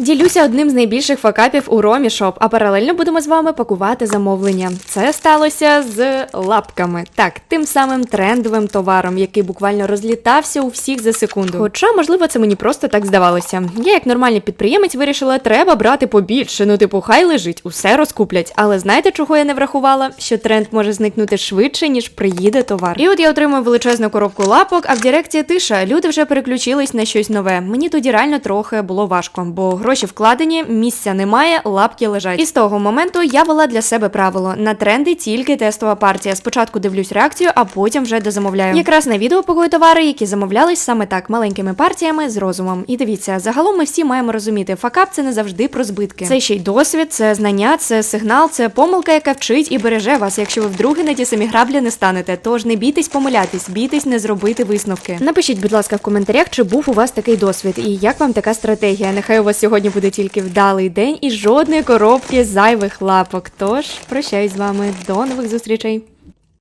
Ділюся одним з найбільших факапів у Ромі Шоп, а паралельно будемо з вами пакувати замовлення. Це сталося з лапками. Так, тим самим трендовим товаром, який буквально розлітався у всіх за секунду. Хоча, можливо, це мені просто так здавалося. Я, як нормальний підприємець, вирішила, треба брати побільше. Ну, типу, хай лежить, усе розкуплять. Але знаєте, чого я не врахувала? Що тренд може зникнути швидше, ніж приїде товар. І от я отримую величезну коробку лапок, а в дирекції тиша. Люди вже переключились на щось нове. Мені тоді реально трохи було важко, бо гроші вкладені, місця немає, лапки лежать. І з того моменту я вела для себе правило: на тренди тільки тестова партія. Спочатку дивлюсь реакцію, а потім вже дозамовляю. Якраз на відео пакую товари, які замовлялись саме так маленькими партіями з розумом. І дивіться, загалом ми всі маємо розуміти, факап це не завжди про збитки. Це ще й досвід, це знання, це сигнал, це помилка, яка вчить і береже вас, якщо ви вдруге на ті самі граблі не станете. Тож не бійтесь помилятись, бійтесь не зробити висновки. Напишіть, будь ласка, в коментарях, чи був у вас такий досвід, і як вам така стратегія. Нехай у вас сьогодні буде тільки вдалий день і жодної коробки зайвих лапок. Тож прощаюсь з вами до нових зустрічей.